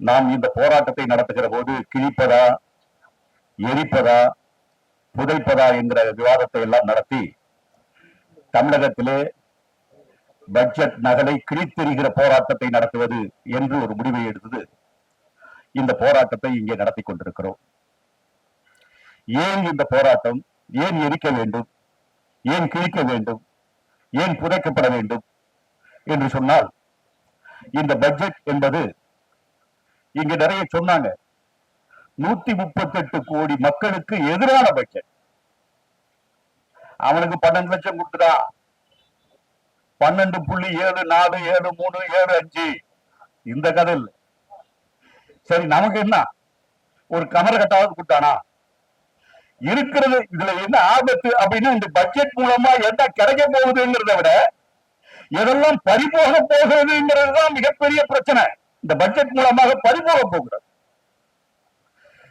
நாம் இந்த போராட்டத்தை நடத்துகிற போது கிழிப்பதா எரிப்பதா புதைப்பதா என்கிற விவாதத்தை எல்லாம் நடத்தி தமிழகத்திலே பட்ஜெட் நகலை கிழித்தெறிகிற போராட்டத்தை நடத்துவது என்று ஒரு முடிவை எடுத்தது. இந்த போராட்டத்தை இங்கே நடத்தி கொண்டிருக்கிறோம். ஏன் இந்த போராட்டம்? ஏன் எரிக்க வேண்டும்? ஏன் கிழிக்க வேண்டும்? ஏன் புதைக்கப்பட வேண்டும்? என்று சொன்னால் இந்த பட்ஜெட் என்பது இங்க நிறைய சொன்னாங்க. நூத்தி முப்பத்தி எட்டு கோடி மக்களுக்கு எதிரான பட்ஜெட். அவனுக்கு பன்னெண்டு லட்சம் கொடுத்துடா. பன்னெண்டு புள்ளி ஏழு நாலு ஏழு மூணு ஏழு அஞ்சு. இந்த கதை இல்லை சரி நமக்கு என்ன? ஒரு கமர கட்டாவது கொடுத்தானா? இருக்கிறது இதுல என்ன ஆபத்து அப்படின்னா இந்த பட்ஜெட் மூலமா என்ன கிடைக்க போகுதுங்கிறத விட எதெல்லாம் பறிபோக போகிறதுங்கிறது தான் மிகப்பெரிய பிரச்சனை. இந்த பட்ஜெட் மூலமாக பறிபோக போகிறது.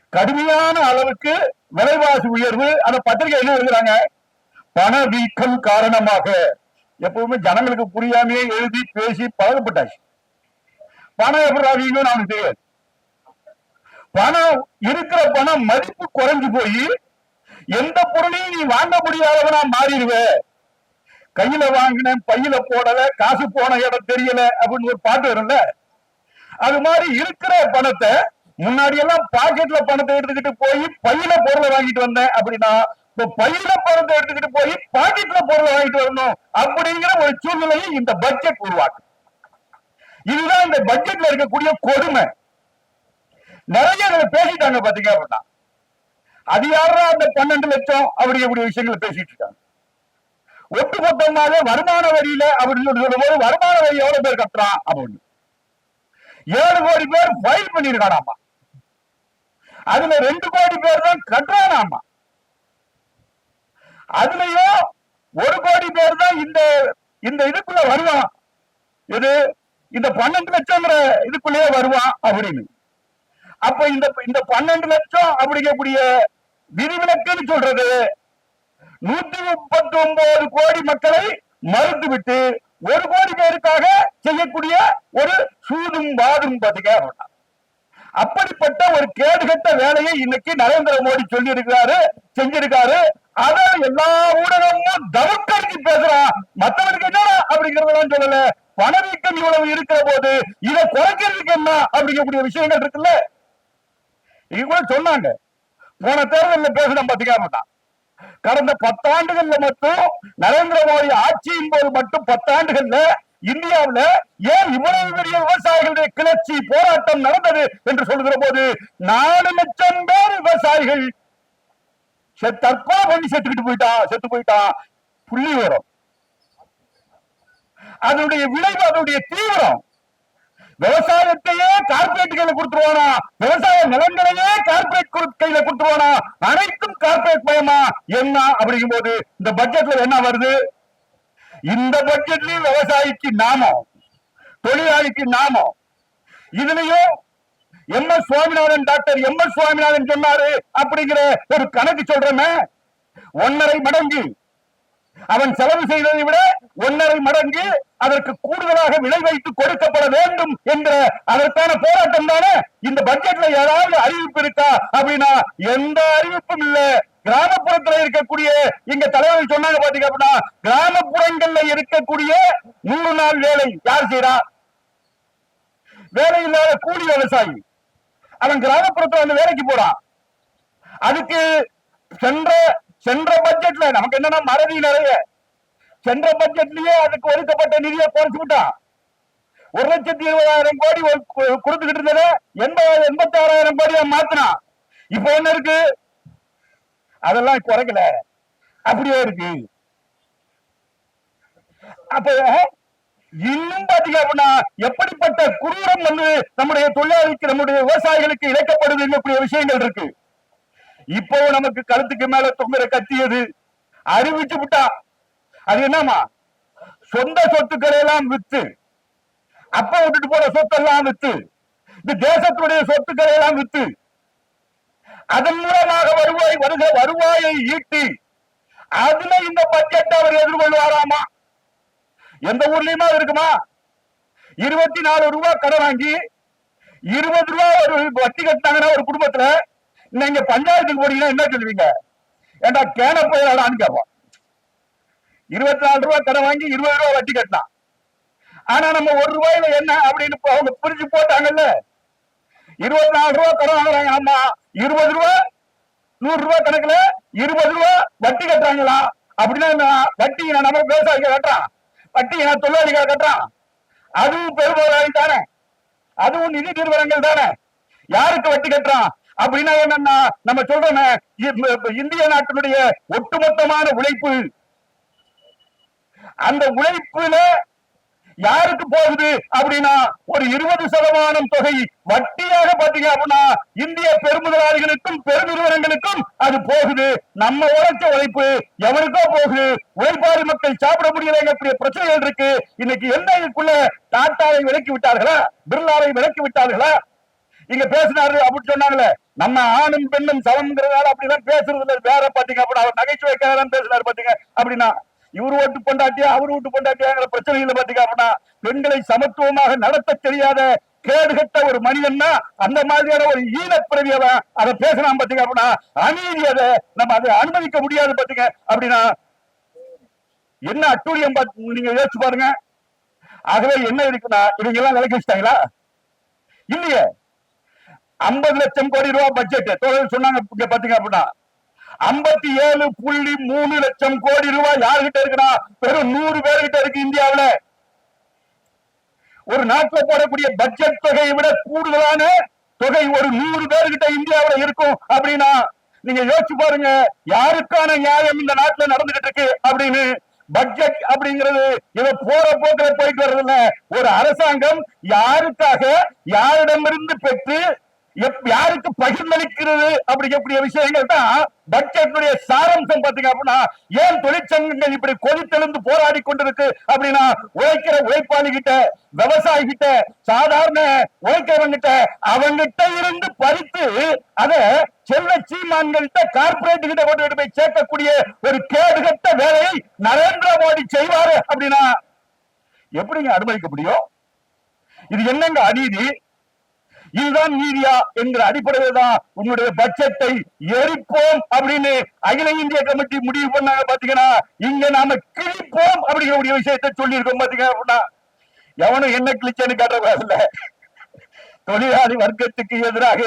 கடுமையான அளவுக்கு விலைவாசி உயர்வு. அந்த பத்திரிகை என்ன எழுதுறாங்க? பணவீக்கம் காரணமாக. எப்பவுமே ஜனங்களுக்கு புரியாமையே எழுதி பேசி பழகப்பட்டாச்சு. பணம் எப்படி வீங்கன்னு அவனுக்கு தெரியாது. பணம் இருக்கிற பணம் மதிப்பு குறைஞ்சு போய் எந்த பொருளையும் நீ வாங்க முடியாதவனா மாறிடுவ. கையில வாங்கினேன் பையில போடல காசு போன இடம் தெரியல அப்படின்னு ஒரு பாட்டு வரும்ல? அது மாதிரி இருக்கிற பணத்தை முன்னாடி எல்லாம் பாக்கெட்ல பணத்தை எடுத்துக்கிட்டு போய் பையில பொருளை வாங்கிட்டு வந்தேன் அப்படின்னா இப்ப பையில பணத்தை எடுத்துக்கிட்டு போய் பாக்கெட்ல பொருளை வாங்கிட்டு வரணும் அப்படிங்கிற ஒரு சூழ்நிலையை இந்த பட்ஜெட் உருவாக்கும் இதுதான் இந்த பட்ஜெட்ல இருக்கக்கூடிய கொடுமை. நிறைய பேசிட்டாங்க பாத்தீங்க அப்படின்னா. அது யாரா அந்த பன்னெண்டு லட்சம் அப்படி விஷயங்களை பேசிட்டு இருக்காங்க. ஒட்டுமொத்தமாக வருமான வரியில அப்படின்னு சொல்லும் சொல்லும்போது வருமான வரி எவ்வளவு பேர் கட்டுறான் அப்படின்னு. ஏழு கோடி பேர் ஃபைல் பண்ணிருக்கானாமா அதுல ரெண்டு கோடி பேர் தான் கட்டுறானாமா? அதுலயும் ஒரு கோடி பேர் தான் இந்த இந்த இதுக்குள்ள வருவான். இது இந்த பன்னெண்டு லட்சம்ங்கிற இதுக்குள்ளேயே வருவான் அப்படின்னு. அப்ப இந்த இந்த பன்னெண்டு லட்சம் அப்படிங்கக்கூடிய விதிவிலக்குன்னு சொல்றது நூத்தி முப்பத்தி ஒன்பது கோடி மக்களை மறுத்துவிட்டு ஒரு கோடி பேருக்காக செய்யக்கூடிய ஒரு சூதும் வாதும் பாத்தீங்க அப்படிப்பட்ட ஒரு கேடுகட்ட வேலையை இன்னைக்கு நரேந்திர மோடி சொல்லி இருக்கிறாரு செஞ்சிருக்காரு. அதை எல்லா ஊடகமும் தவக்கடிச்சு பேசுறான் மத்தவனுக்கு என்னடா அப்படிங்கறதெல்லாம் சொல்லல. பணவீக்கம் இவ்வளவு இருக்கிற போது இதை குறைக்கிறதுக்கு என்ன அப்படிங்கக்கூடிய விஷயங்கள் இருக்குல்ல? இது கூட சொன்னாங்க. போன தேர்தலில் பேசின பாத்தீங்கன்னா கடந்த பத்தாண்டுகள்ல மட்டும் நரேந்திர மோடி ஆட்சியின் போது மட்டும் பத்தாண்டுகள்ல இந்தியாவுல ஏன் இவ்வளவு பெரிய விவசாயிகளுடைய கிளர்ச்சி போராட்டம் நடந்தது என்று சொல்லுகிற போது நாலு லட்சம் பேர் விவசாயிகள் தற்கொலை பண்ணி செத்துக்கிட்டு போயிட்டான் செத்து போயிட்டான் புள்ளி வரும் அதனுடைய விளைவு அதனுடைய தீவிரம். விவசாயத்தையே கார்பரேட்டுகளை கொடுத்துருவானா? விவசாய நிலங்களையே கார்பரேட் கையில கொடுத்துருவானா அனைத்தும் கார்பரேட் மயமா என்ன அப்படிங்கும் போது இந்த பட்ஜெட்ல என்ன வருது? இந்த பட்ஜெட்லயும் விவசாயிக்கு நாமம் தொழிலாளிக்கு நாமம். இதுலயும் M S Swaminathan doctor M S Swaminathan சொன்னாரு அப்படிங்கிற ஒரு கணக்கு சொல்றேன். ஒன்னரை மடங்கு. அவன் செலவு செய்ததை விட ஒன்னரை மடங்கு அதற்கு கூடுதலாக விலை வைத்து கொடுக்கப்பட வேண்டும் என்ற அதற்கான போராட்டம் தானே? இந்த பட்ஜெட்ல ஏதாவது அறிவிப்பு இருக்கா அப்படின்னா எந்த அறிவிப்பும் இல்லை. கிராமப்புறத்துல இருக்கக்கூடிய எங்க தலைவர்கள் சொன்னாங்க பாத்தீங்க அப்படின்னா கிராமப்புறங்கள்ல இருக்கக்கூடிய நூறு நாள் வேலை யார் செய்யறா வேலை இல்லாத கூலி விவசாயி. அவன் கிராமப்புறத்துல வந்து வேலைக்கு போறான் அதுக்கு சென்ற சென்ற பட்ஜெட்ல நமக்கு என்னன்னா மறதி நிறைய. சென்ற பட்ஜெட்லயே அதுக்கு ஒதுக்கப்பட்ட நிதியை குறைச்சு விட்டான் ஒரு லட்சத்தி இருபதாயிரம் கோடி கொடுத்துக்கிட்டு இருந்தது எண்பது எண்பத்தி ஆறாயிரம் கோடியா மாத்தினான் இப்ப என்ன இருக்கு? அதெல்லாம் குறைக்கல அப்படியே இருக்கு. அப்ப இன்னும் பாத்தீங்க அப்படின்னா எப்படிப்பட்ட குரூரம் வந்து நம்முடைய தொழிலாளிக்கு நம்முடைய விவசாயிகளுக்கு இழைக்கப்படுது கூடிய விஷயங்கள் இருக்கு. இப்போ நமக்கு கழுத்துக்கு மேல தொங்குற கத்தியது அறிவிச்சு விட்டா அது என்னமா சொந்த சொத்துக்களை எல்லாம் வித்து. அப்ப விட்டுட்டு போற சொத்தெல்லாம் வித்து. இந்த தேசத்துடைய சொத்துக்களை எல்லாம் வித்து. அதன் மூலமாக வருவாய் வருக வருவாயை ஈட்டி. அதுல இந்த பட்ஜெட் அவர் எதிர்கொள்வாராமா? எந்த ஊர்லயுமா இருக்குமா? இருபத்தி நாலு ரூபாய் கடன் வாங்கி இருபது ரூபா ஒரு வட்டி கட்டினாங்கன்னா ஒரு குடும்பத்துல நீங்க பஞ்சாயத்துக்கு போனீங்கன்னா என்ன சொல்லுவீங்க? ஏண்டா கேன போயிடலான்னு கேட்போம். இருபத்தி நாலு ரூபாய் கடன் வாங்கி இருபது ரூபாய் வட்டி கட்டினான் ஆனா நம்ம ஒரு ரூபாயில என்ன அப்படின்னு அவங்க பிரிச்சு போட்டாங்கல்ல? இருபத்தி நாலு ரூபாய் கடன் வாங்குறாங்க ஆமா. இருபது ரூபா? நூறு ரூபாய் கணக்குல இருபது ரூபா வட்டி கட்டுறாங்களா? அப்படின்னா என்ன? வட்டி நம்ம விவசாயிகள் கட்டுறான். வட்டி நான் தொழிலாளிகள் கட்டுறான். அதுவும் பெருமளவு தானே. அதுவும் நிதி நிறுவனங்கள் தானே. யாருக்கு வட்டி கட்டுறான்? அப்படின்னா என்னன்னா நம்ம சொல்றோமே இந்திய நாட்டினுடைய ஒட்டுமொத்தமான உழைப்பு. அந்த உழைப்புல யாருக்கு போகுது அப்படின்னா ஒரு இருபது சதமானம் தொகை வட்டியாக பாத்தீங்க அப்படின்னா இந்திய பெருமுதலாளிகளுக்கும் பெருநிறுவனங்களுக்கும் அது போகுது. நம்ம உழைச்ச உழைப்பு எவருக்கோ போகுது. உழைப்பாளி மக்கள் சாப்பிட முடியலைங்கக்கூடிய பிரச்சனைகள் இருக்கு. இன்னைக்கு எந்த இதுக்குள்ள டாட்டாவை விலக்கி விட்டார்களா? பிர்லாவை விலக்கி விட்டார்களா? இங்க பேசினாரு அப்படின்னு சொன்னாங்களே. நம்ம ஆணும் பெண்ணும் சமம்ங்கிறதால அப்படிதான் பேசுறது இல்ல வேற பாத்தீங்க அப்படின்னா அவர் நகைச்சுவைக்காக தான் பேசினாரு பாத்தீங்க அப்படின்னா இவர் ஓட்டு பொண்டாட்டியா அவர் ஓட்டு பொண்டாட்டியாங்கிற பிரச்சனைகளை இல்ல பாத்தீங்க அப்படின்னா பெண்களை சமத்துவமாக நடத்த தெரியாத கேடுகட்ட ஒரு மனிதன்னா அந்த மாதிரியான ஒரு ஈனப்பிரியவன் அதை பேசலாம் பாத்தீங்க அப்படின்னா அநீதி அதை நம்ம அதை அனுமதிக்க முடியாது பாத்தீங்க அப்படின்னா என்ன அட்டூழியம் நீங்க யோசிச்சு பாருங்க. ஆகவே என்ன இருக்குன்னா இவங்க எல்லாம் விலக்கி வச்சுட்டாங்களா இல்லையே. ஐம்பது லட்சம் கோடி ரூபாய் பட்ஜெட் தொழில் சொன்னாங்க பாத்தீங்க அப்படின்னா ஐம்பத்தி ஏழு புள்ளி மூணு லட்சம் கோடி ரூபாய் யாருகிட்ட இருக்குன்னா வெறும் நூறு பேர்கிட்ட இருக்கு இந்தியாவுல. ஒரு நாட்டுல போடக்கூடிய பட்ஜெட் தொகையை விட கூடுதலான தொகை ஒரு நூறு பேர்கிட்ட இந்தியாவுல இருக்கும் அப்படின்னா நீங்க யோசிச்சு பாருங்க யாருக்கான நியாயம் இந்த நாட்டுல நடந்துகிட்டு இருக்கு அப்படின்னு? பட்ஜெட் அப்படிங்கிறது இவ போற போக்குல போயிட்டு வர்றதுல ஒரு அரசாங்கம் யாருக்காக யாரிடமிருந்து பெற்று யாருக்கு பகிர்ந்தளிக்கிறது அப்படிங்கக்கூடிய விஷயங்கள் தான் பட்ஜெட்டுடைய சாரம்சம் பாத்தீங்க அப்படின்னா ஏன் தொழிற்சங்கங்கள் இப்படி கொதித்தெழுந்து போராடி கொண்டிருக்கு அப்படின்னா உழைக்கிற உழைப்பாளி கிட்ட விவசாயி கிட்ட சாதாரண உழைக்கிறவங்க கிட்ட அவங்கிட்ட இருந்து பறித்து அத செல்ல சீமான்கள்ட்ட கார்பரேட் கிட்ட கொண்டு போய் சேர்க்கக்கூடிய ஒரு கேடுகட்ட வேலையை நரேந்திர மோடி செய்வாரு அப்படின்னா எப்படிங்க அனுமதிக்க முடியும்? இது என்னங்க அநீதி? இதுதான் நீதியா என்கிற அடிப்படையில் தான் உன்னுடைய பட்ஜெட்டை எரிப்போம் அப்படின்னு அகில இந்திய கமிட்டி முடிவு பண்ணாங்க பாத்தீங்கன்னா இங்க நாம கிழிப்போம் அப்படிங்கிற விஷயத்தை சொல்லியிருக்கோம் பாத்தீங்கன்னா பாத்தீங்க அப்படின்னா. எவனும் என்ன கிழிச்சேன்னு காட்டக்கூடாதுல்ல. தொழிலாளி வர்க்கத்துக்கு எதிராக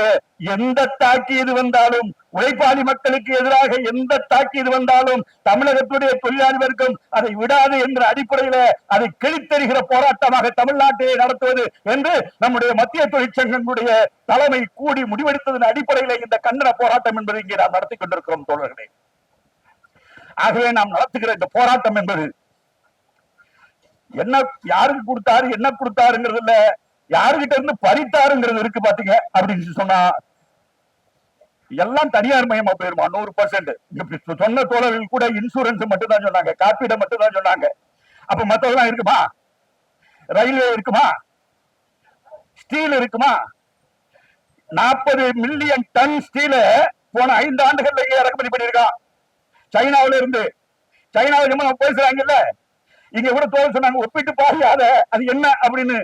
எந்த தாக்கியது வந்தாலும் உழைப்பாளி மக்களுக்கு எதிராக எந்த தாக்கியது வந்தாலும் தமிழகத்துடைய தொழிலாளி வர்க்கம் அதை விடாது என்ற அடிப்படையில அதை கிழித்தெறிகிற போராட்டமாக தமிழ்நாட்டை நடத்துவது என்று நம்முடைய மத்திய தொழிற்சங்கங்களுடைய தலைமை கூடி முடிவெடுத்ததன் அடிப்படையில இந்த கண்டன போராட்டம் என்பதை இங்கே நாம் நடத்தி கொண்டிருக்கிறோம் தோழர்களே. ஆகவே நாம் நடத்துகிற இந்த போராட்டம் என்பது என்ன யாருக்கு கொடுத்தாரு என்ன கொடுத்தாருங்கிறது இல்ல யாருகிட்ட இருந்து பறித்தாருங்கிறது இருக்கு பாத்தீங்க? அப்படின்னு சொன்னா எல்லாம் தனியார் மயமா போயிருமா? நூறு பர்சன்ட் சொன்ன தோழர்கள் கூட இன்சூரன்ஸ் மட்டும் தான் சொன்னாங்க. காப்பீடு மட்டும் தான் சொன்னாங்க. அப்ப மத்தவெல்லாம் இருக்குமா? ரயில்வே இருக்குமா? ஸ்டீல் இருக்குமா? நாற்பது மில்லியன் டன் ஸ்டீல போன ஐந்து ஆண்டுகள்ல இங்க இறக்குமதி பண்ணிருக்கான் சைனாவுல இருந்து. சைனாவுல நம்ம பேசுறாங்கல்ல. இங்க கூட தோல் சொன்னாங்க ஒப்பிட்டு பாரு அது என்ன? அப்படின்னு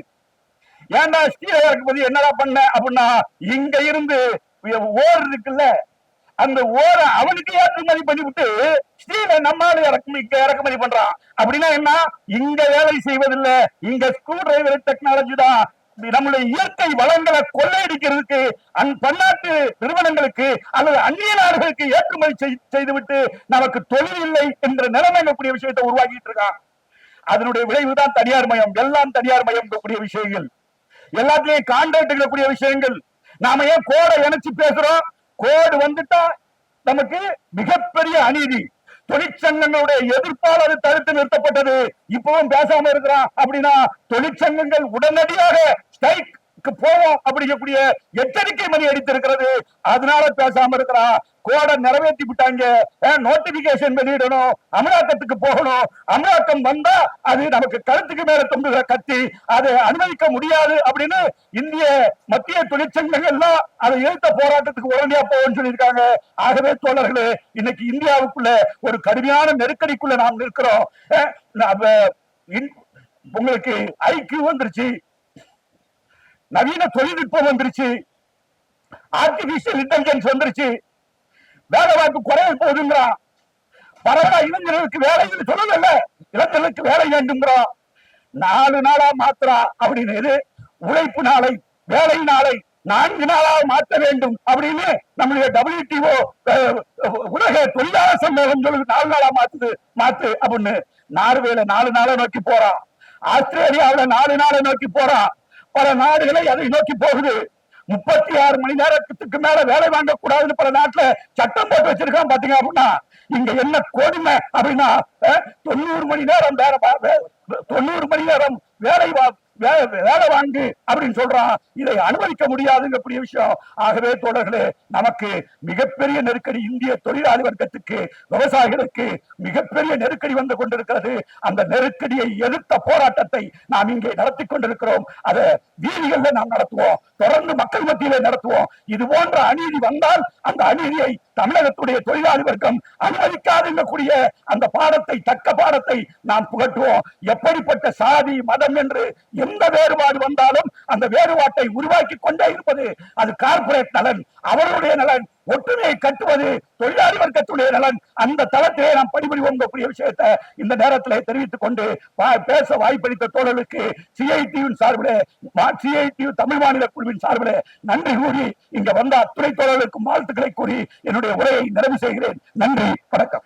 ஏன்டா ஸ்ரீநகருக்கு இறக்குமதி என்னடா பண்ண அப்படின்னா இங்க இருந்து ஓர் இருக்குல்ல அந்த ஓரை அவனுக்கு ஏற்றுமதி பண்ணிவிட்டு ஸ்ரீல ஸ்டீல நம்மால இறக்குமதி இறக்குமதி பண்றான். அப்படின்னா என்ன? இங்க வேலை செய்வதில்லை. இங்க ஸ்க்ரூ டிரைவர் டெக்னாலஜி தான். நம்முடைய இயற்கை வளங்களை கொள்ளையடிக்கிறதுக்கு அந் பன்னாட்டு நிறுவனங்களுக்கு அல்லது அந்நிய நாடுகளுக்கு ஏற்றுமதி செய்- செய்துவிட்டு நமக்கு தொழில் இல்லை என்ற நிலைமை கூடிய விஷயத்தை உருவாக்கிட்டு இருக்கான். அதனுடைய விளைவுதான் தனியார் மயம். எல்லாம் தனியார் மயம் கூடிய விஷயங்கள். எல்லாத்திலையும் கான்ட்ராக்ட் கூடிய விஷயங்கள். நாம ஏன் கோடை இணைச்சு பேசுறோம்? கோடு வந்துட்டா நமக்கு மிகப்பெரிய அநீதி. தொழிற்சங்கங்களுடைய எதிர்ப்பால் அது தடுத்து நிறுத்தப்பட்டது. இப்பவும் பேசாம இருக்கிறான் அப்படின்னா தொழிற்சங்கங்கள் உடனடியாக ஸ்ட்ரைக் போவோம் அப்படிங்கக்கூடிய எச்சரிக்கை மணி அடித்திருக்கிறது. அதனால பேசாம இருக்கிறான் கோடை நிறைவேற்றி விட்டாங்க. நோட்டிபிகேஷன் வெளியிடணும். அமலாக்கத்துக்கு போகணும். அமலாக்கம் வந்தா அது நமக்கு கருத்துக்கு மேல தொங்குகிற கத்தி அதை அனுமதிக்க முடியாது அப்படின்னு இந்திய மத்திய தொழிற்சங்கங்கள்லாம் அதை எழுத்த போராட்டத்துக்கு உடனடியா போகணும்னு சொல்லியிருக்காங்க. ஆகவே தோழர்களே இன்னைக்கு இந்தியாவுக்குள்ள ஒரு கடுமையான நெருக்கடிக்குள்ள நாம் நிற்கிறோம். இன்- உங்களுக்கு ஐக்கியூ வந்துருச்சு. நவீன தொழில்நுட்பம் வந்துருச்சு. ஆர்டிபிஷியல் இன்டெலிஜென்ஸ் வந்துருச்சு. வேலை வாய்ப்பு குறைய போகுதுங்கிறான் பரவாயில்ல இளைஞர்களுக்கு வேலை சொல்லல. இளைஞர்களுக்கு வேலை வேண்டுங்கிறோம் நாலு நாளா மாத்திரா அப்படின்னு உழைப்பு நாளை வேலை நாளை நான்கு நாளாக மாற்ற வேண்டும் அப்படின்னு நம்முடைய டபிள்யூடிஓ உலக தொழிலாளர் சம்மேளனம் சொல்லுது நாலு நாளா மாத்துது மாத்து அப்படின்னு. நார்வேல நாலு நாளை நோக்கி போறான் ஆஸ்திரேலியாவுல நாலு நாளை நோக்கி போறான் பல நாடுகளை அதை நோக்கி போகுது. முப்பத்தி ஆறு மணி நேரத்துக்கு மேல வேலை வாங்க கூடாதுன்னு பல நாட்டுல சட்டம் போட்டு வச்சிருக்கான் பாத்தீங்க அப்படின்னா. இங்க என்ன கொடுமை அப்படின்னா தொண்ணூறு மணி நேரம் வேற தொண்ணூறு மணி நேரம் வேலை வா- வேலை வாங்கு அப்படின்னு சொல்றான். இதை அனுமதிக்க முடியாதுங்க பெரிய விஷயம். ஆகவே தோழர்களே நமக்கு மிகப்பெரிய நெருக்கடி இந்திய தொழிலாளி வர்க்கத்துக்கு விவசாயிகளுக்கு மிகப்பெரிய நெருக்கடி வந்து கொண்டிருக்கிறது. அந்த நெருக்கடியை எதிர்த்த போராட்டத்தை நாம் இங்கே நடத்தி கொண்டிருக்கிறோம். அதை வீதிகளில் நாம் நடத்துவோம். தொடர்ந்து மக்கள் மத்தியிலே நடத்துவோம். இது போன்ற அநீதி வந்தால் அந்த அநீதியை தமிழகத்துடைய தொழிலாளி வர்க்கம் அனுமதிக்காதுங்கக்கூடிய அந்த பாடத்தை தக்க பாடத்தை நாம் புகட்டுவோம். எப்படிப்பட்ட சாதி மதம் என்று எந்த வேறுபாடு வந்தாலும் அந்த வேறுபாட்டை உருவாக்கி கொண்டே இருப்பது அது கார்பரேட் நலன். அவருடைய நலன் ஒற்றுமையை கட்டுவது தொழிலாளி வர்க்கத்துடைய நலன். அந்த தளத்திலே நாம் பணிபுரிவோம் கூடிய விஷயத்தை இந்த நேரத்திலே தெரிவித்துக் கொண்டு வா- பேச வாய்ப்பளித்த தோழர்களுக்கு சிஐடியின் சார்பிலே சிஐடியு தமிழ் மாநில குழுவின் சார்பிலே நன்றி கூறி இங்க வந்த அத்துணை தோழர்களுக்கும் வாழ்த்துக்களை கூறி என்னுடைய உரையை நிறைவு செய்கிறேன். நன்றி வணக்கம்.